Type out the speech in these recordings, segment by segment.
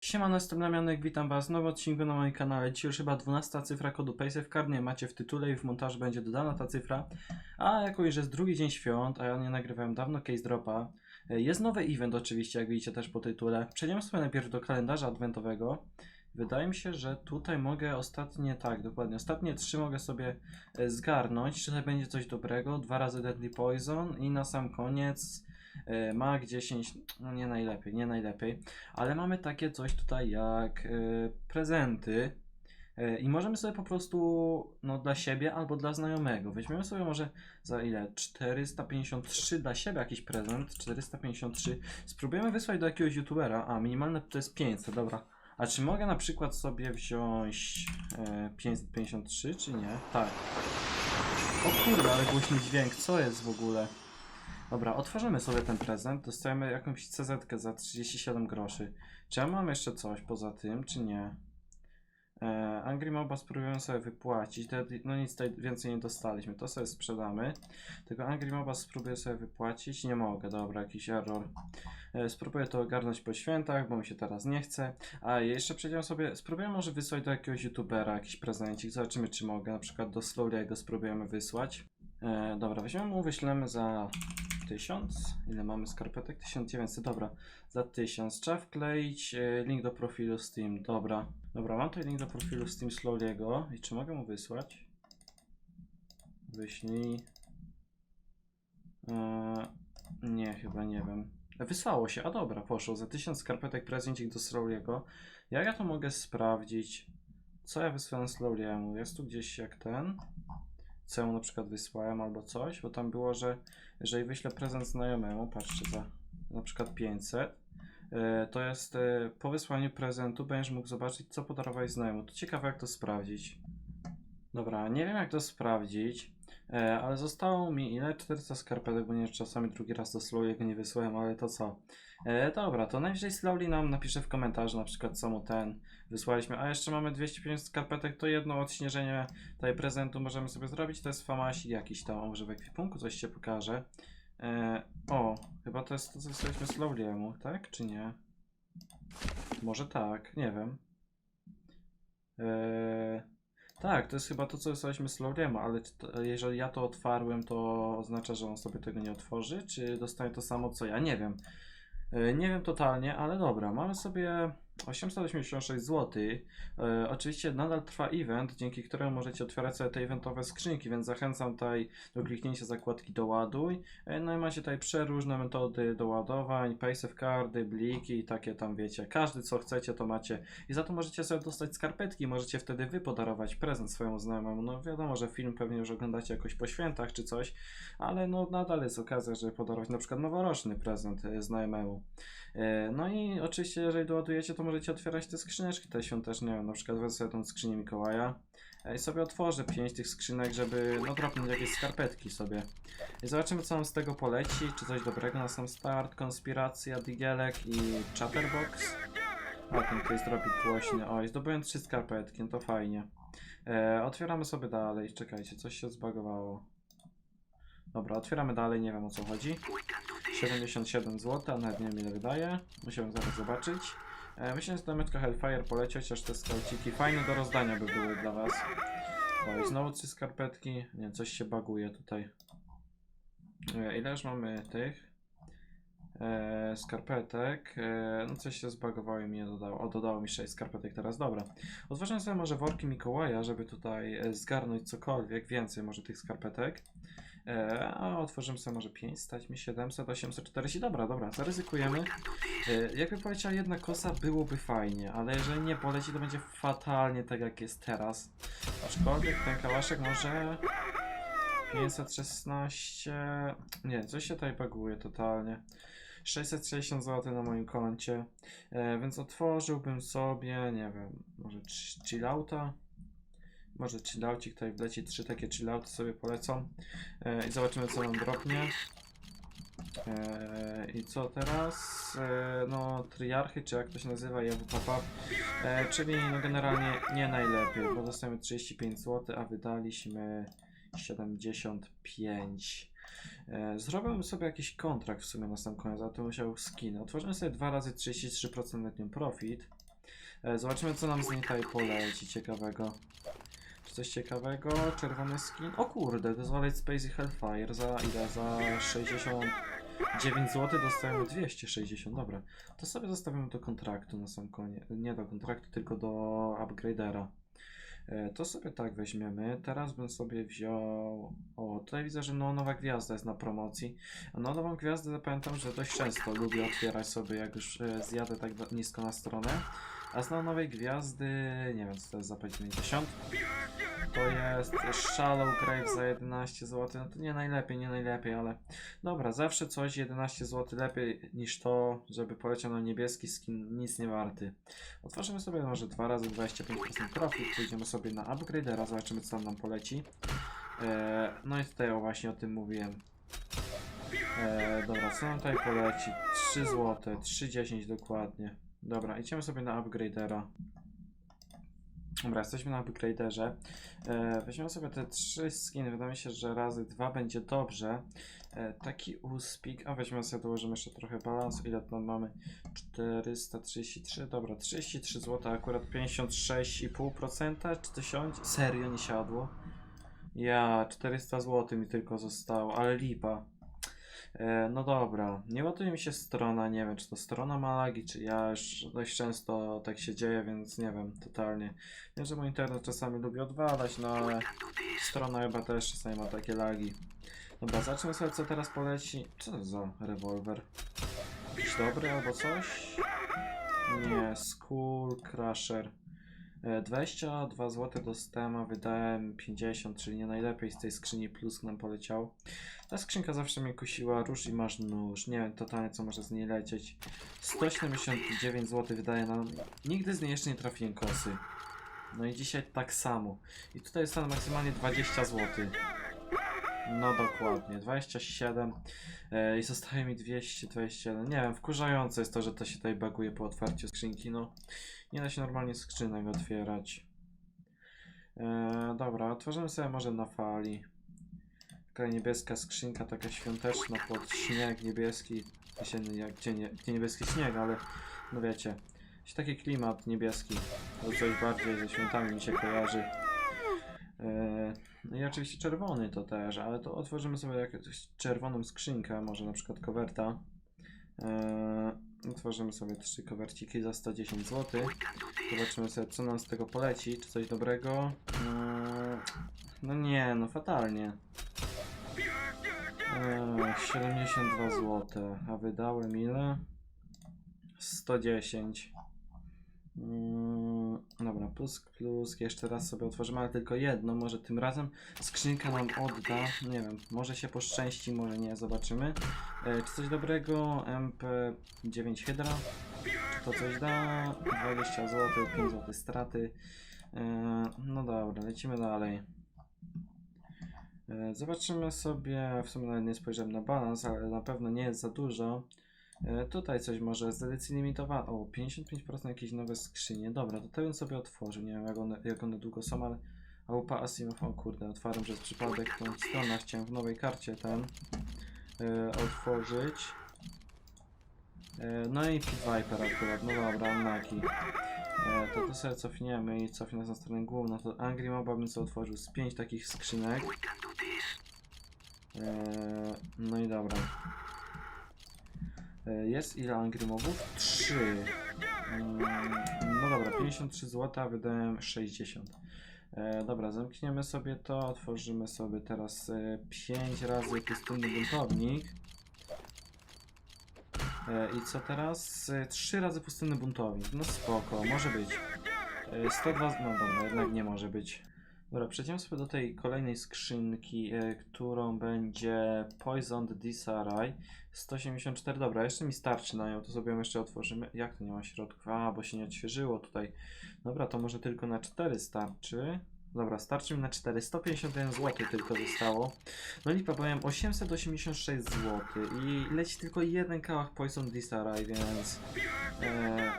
Siemano, jestem Damianek, witam was w nowym odcinku na moim kanale. Dzisiaj już chyba 12 cyfra kodu PaySafeCard, macie w tytule i w montażu będzie dodana ta cyfra. A jako już jest drugi dzień świąt, a ja nie nagrywałem dawno case dropa, e, jest nowy event oczywiście, jak widzicie też po tytule. Przejdziemy sobie najpierw do kalendarza adwentowego. Wydaje mi się, że tutaj mogę ostatnie, tak, dokładnie, ostatnie trzy mogę sobie e, zgarnąć. Czy tutaj będzie coś dobrego? Dwa razy Deadly Poison i na sam koniec e, Mag 10, no nie najlepiej, nie najlepiej ale mamy takie coś tutaj jak e, prezenty e, i możemy sobie po prostu no dla siebie albo dla znajomego. Weźmiemy sobie może za ile? 453 dla siebie jakiś prezent, 453. Spróbujemy wysłać do jakiegoś youtubera, a minimalne to jest 500, dobra. A czy mogę na przykład sobie wziąć e, 553 czy nie? Tak. O kurde, ale głośny dźwięk, co jest w ogóle? Dobra, otworzymy sobie ten prezent. Dostajemy jakąś CZ za 37 groszy. Czy ja mam jeszcze coś poza tym, czy nie? E, Angry Moba spróbujemy sobie wypłacić. No nic tutaj więcej nie dostaliśmy. To sobie sprzedamy. Tego Angry Moba spróbuję sobie wypłacić. Nie mogę, dobra, jakiś error. E, spróbuję to ogarnąć po świętach, bo mi się teraz nie chce. A jeszcze przejdziemy sobie. Spróbuję może wysłać do jakiegoś youtubera jakiś prezencik. Zobaczymy, czy mogę. Na przykład do Slowly'ego spróbujemy wysłać. E, dobra, weźmiemy mu, wyślemy za 1000. Ile mamy skarpetek? 1900, dobra. Za 1000. Trzeba wkleić e, link do profilu Steam. Dobra. Dobra, mam tutaj link do profilu Steam Slowly'ego. I czy mogę mu wysłać? Wyślij. E, nie, chyba nie wiem. Wysłało się, a dobra, poszło. Za 1000 skarpetek prezencik do Slowly'ego. Jak ja to mogę sprawdzić? Co ja wysłałem Slowly'emu? Jest tu gdzieś jak ten? Mu na przykład wysłałem albo coś? Bo tam było, że jeżeli wyślę prezent znajomemu, patrzcie, za na przykład 500, e, to jest e, po wysłaniu prezentu będziesz mógł zobaczyć, co podarowałeś znajomemu. To ciekawe, jak to sprawdzić. Dobra, nie wiem, jak to sprawdzić, e, ale zostało mi ile? 400 skarpetek, bo nie czasami drugi raz do Slowly'ego nie wysłałem, ale to co? E, dobra, to najwyżej Slowly nam napisze w komentarzu, na przykład, co mu ten wysłaliśmy. A jeszcze mamy 250 skarpetek, to jedno odśnieżenie tutaj prezentu możemy sobie zrobić. To jest famasik jakiś tam, może w ekwipunku coś się pokaże. E, o, chyba to jest to, co wysłaliśmy Slowly'emu, tak? Czy nie? Może tak, nie wiem. E, tak, to jest chyba to, co wysłaliśmy Slowly'emu, ale czy to, jeżeli ja to otwarłem, to oznacza, że on sobie tego nie otworzy? Czy dostanie to samo, co ja? Nie wiem. E, Nie wiem totalnie, ale dobra, mamy sobie 886 zł. E, oczywiście nadal trwa event, dzięki któremu możecie otwierać sobie te eventowe skrzynki, więc zachęcam tutaj do kliknięcia zakładki doładuj. E, no i macie tutaj przeróżne metody doładowań, paysafe cardy, bliki i takie tam wiecie. Każdy co chcecie to macie. I za to możecie sobie dostać skarpetki, możecie wtedy wy podarować prezent swojemu znajomemu. No wiadomo, że film pewnie już oglądacie jakoś po świętach czy coś, ale no nadal jest okazja, żeby podarować na przykład noworoczny prezent e, znajomemu. E, No i oczywiście, jeżeli doładujecie, to możecie otwierać te skrzyneczki te świąteczne. Na przykład wezmę sobie tą skrzynię Mikołaja e, i sobie otworzę pięć tych skrzynek, żeby no dropnąć jakieś skarpetki sobie. I zobaczymy, co nam z tego poleci. Czy coś dobrego na sam start. Konspiracja, Digielek i Chatterbox. A, ten case robi głośny. Oj, zdobyłem trzy skarpetki, no to fajnie. E, otwieramy sobie dalej. Czekajcie, coś się zbagowało. Dobra, otwieramy dalej, nie wiem o co chodzi. 77 zł, a nawet nie wiem ile wydaje. Musimy zaraz zobaczyć. Myślę, że Demetka Hellfire poleci, chociaż te skauciki fajne do rozdania by były dla was. O, i znowu trzy skarpetki. Nie, coś się baguje tutaj. E, ile już mamy tych? E, skarpetek. E, no coś się zbagowało i mi dodało. O, dodało mi 6 skarpetek teraz, dobra. Otworzymy sobie może worki Mikołaja, żeby tutaj zgarnąć cokolwiek, więcej może tych skarpetek. E, a otworzymy sobie może 5, stać mi 700, 840. Dobra, dobra, zaryzykujemy. E, jakby poleciała jedna kosa, byłoby fajnie, ale jeżeli nie poleci, to będzie fatalnie tak jak jest teraz. Aczkolwiek ten kałaszek może 516. Nie, coś się tutaj baguje totalnie. 660 zł na moim koncie, e, więc otworzyłbym sobie, nie wiem, może ch- chillouta. Może chilloucik tutaj wleci, trzy takie chillouty sobie polecą. E, I zobaczymy co nam dropnie. E, I co teraz? E, no, triarchy, czy jak to się nazywa, ja papa. E, czyli no generalnie nie najlepiej, bo dostajemy 35 zł, a wydaliśmy 75. E, zrobiłbym sobie jakiś kontrakt w sumie na sam koniec, a to musiał skin. Otworzymy sobie dwa razy 33% letnią profit. E, zobaczymy, co nam z niej tutaj poleci ciekawego. Czy coś ciekawego? Czerwony skin? O kurde, Desolate Space Hellfire za ile? Za 69 zł dostajemy 260, dobra. To sobie zostawimy do kontraktu na sam koniec. Nie do kontraktu, tylko do upgradera. E, To sobie tak weźmiemy. Teraz bym sobie wziął. O, tutaj widzę, że no, nowa gwiazda jest na promocji. A no, nową gwiazdę pamiętam, że dość często lubię otwierać sobie, jak już e, zjadę tak nisko na stronę. A z nowej gwiazdy, nie wiem co to jest za 50. To jest Shallow Grave za 11 zł. No to nie najlepiej, nie najlepiej, ale dobra, zawsze coś 11 zł lepiej niż to, żeby poleciał na niebieski skin, nic nie warty. Otworzymy sobie może dwa razy 25% profit, pójdziemy sobie na upgradera, zobaczymy co tam nam poleci. E, no i tutaj o, właśnie o tym mówiłem. E, dobra, co nam tutaj poleci? 3 zł, 3,10 dokładnie. Dobra, idziemy sobie na upgradera. Dobra, jesteśmy na upgraderze. E, weźmiemy sobie te trzy skiny. Wydaje mi się, że razy dwa będzie dobrze. E, taki uspik. A weźmiemy sobie, dołożymy jeszcze trochę balansu. Ile tam mamy? 433. Dobra, 33 zł, akurat 56,5%. Czy to siądzie? Serio nie siadło? Ja, 400 zł mi tylko zostało, ale lipa. E, no dobra, nie ładuje mi się strona, nie wiem czy to strona ma lagi, czy ja już dość często tak się dzieje, więc nie wiem, totalnie. Wiem, że mój internet czasami lubi odwalać, no ale strona chyba też czasami ma takie lagi. Dobra, zacznę sobie co teraz poleci. Co to za rewolwer? Jakiś dobry albo coś? Nie, Skull Crusher. E, 22 zł dostałem, wydałem 50, czyli nie najlepiej z tej skrzyni plus nam poleciał. Ta skrzynka zawsze mnie kusiła, róż i masz nóż. Nie wiem totalnie co może z niej lecieć. 179 zł wydaje nam. Nigdy z niej jeszcze nie trafiłem kosy. No i dzisiaj tak samo. I tutaj jest maksymalnie 20 zł. No dokładnie, 27 e, i zostaje mi 221. Nie wiem, wkurzające jest to, że to się tutaj baguje po otwarciu skrzynki. No, nie da się normalnie skrzynek otwierać. E, dobra, otworzymy sobie może na fali. Taka niebieska skrzynka, taka świąteczna pod śnieg niebieski. Jesienny, jak gdzie, nie, gdzie niebieski śnieg, ale no wiecie. Taki klimat niebieski. To coś bardziej ze świętami mi się kojarzy. E, no i oczywiście czerwony to też, ale to otworzymy sobie jakąś czerwoną skrzynkę, może na przykład kowerta. E, otworzymy sobie trzy kowerciki za 110 zł. Zobaczymy sobie co nam z tego poleci, czy coś dobrego. E, no nie, no fatalnie. E, 72 zł, a wydałem ile? 110. Mm, dobra, plus, plus, jeszcze raz sobie otworzymy, ale tylko jedno, może tym razem skrzynka nam odda, nie wiem, może się poszczęści, może nie, zobaczymy. E, czy coś dobrego, MP9 Hydra, to coś da, 20 zł, 5 zł straty, e, no dobra, lecimy dalej. E, Zobaczymy sobie, w sumie nawet nie spojrzałem na balans, ale na pewno nie jest za dużo. E, Tutaj coś może z edycji limitowanej. O, 55% jakieś nowe skrzynie. Dobra, to te bym sobie otworzył. Nie wiem jak one, jak one długo są, ale. Aupa Asimov, o kurde, otwarłem przez przypadek tą stronę. Chciałem w nowej karcie ten e, otworzyć. E, no i Viper akurat, no dobra, Unlucky. E, to to sobie cofniemy i cofnę na stronę główną. To Angry Moba bym sobie otworzył z 5 takich skrzynek. E, no i dobra. E, Jest ile Mobów? 3. No dobra, 53 zł, wydałem 60. E, dobra, zamkniemy sobie to, otworzymy sobie teraz e, 5 razy pustynny buntownik. E, I co teraz? E, 3 razy pustynny buntownik. No spoko, może być. E, 102, no dobra, jednak nie może być. Dobra, przejdziemy sobie do tej kolejnej skrzynki, e, którą będzie Poisoned Disarray. 184, dobra, jeszcze mi starczy na nią, to sobie ją jeszcze otworzymy. Jak to nie ma środków? A, bo się nie odświeżyło tutaj. Dobra, to może tylko na 4 starczy. Dobra, starczy mi na 4. 151 zł tylko zostało. No lipa, powiem 886 zł i leci tylko jeden kałach Poison Disarray, więc e,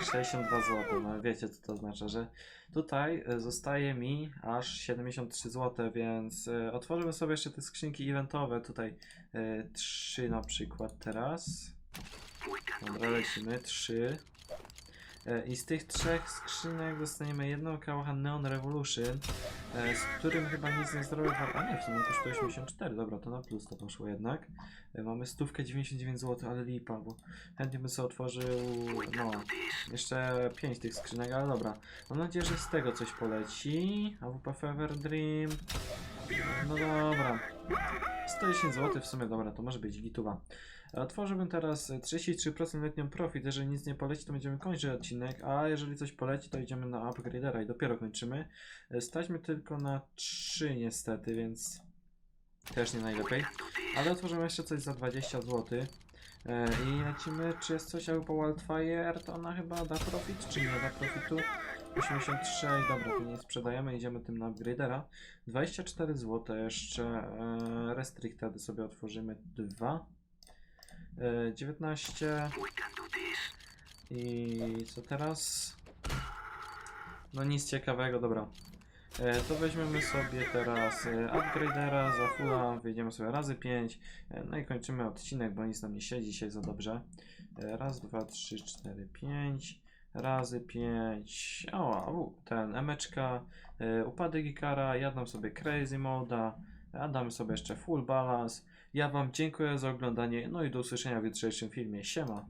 62 zł. No wiecie co to znaczy, że tutaj e, zostaje mi aż 73 zł, więc e, otworzymy sobie jeszcze te skrzynki eventowe. Tutaj e, 3 na przykład teraz. Dobra, lecimy. 3. E, I z tych trzech skrzynek dostaniemy jedną kałacha Neon Revolution, e, z którym chyba nic nie zrobię. A nie, w sumie kosztuje 84, dobra, to na plus to poszło jednak. E, Mamy stówkę 99 zł, ale lipa, bo chętnie bym sobie otworzył, no, jeszcze 5 tych skrzynek, ale dobra. Mam nadzieję, że z tego coś poleci. AWP Fever Dream. No dobra. 110 zł w sumie, dobra, to może być gituwa. Otworzyłbym teraz 33% letnią profit. Jeżeli nic nie poleci, to będziemy kończyć odcinek, a jeżeli coś poleci, to idziemy na upgradera i dopiero kończymy. Staćmy tylko na 3 niestety, więc też nie najlepiej. Ale otworzymy jeszcze coś za 20 zł. E, I lecimy, czy jest coś jakby po Wildfire, to ona chyba da profit, czy nie da profitu? 83, dobra, to nie sprzedajemy, idziemy tym na upgradera. 24 zł jeszcze, e, restricted sobie otworzymy 2. E, 19. I co teraz? No nic ciekawego, dobra. E, to weźmiemy sobie teraz e, upgradera za fulla, wyjdziemy sobie razy 5, e, no i kończymy odcinek, bo nic nam nie siedzi dzisiaj za dobrze. E, raz, dwa, trzy, cztery, pięć, razy 5, o, ten emeczka, e, upadek Ikara, ja dam sobie crazy moda, a damy sobie jeszcze full balance. Ja wam dziękuję za oglądanie, no i do usłyszenia w jutrzejszym filmie, siema!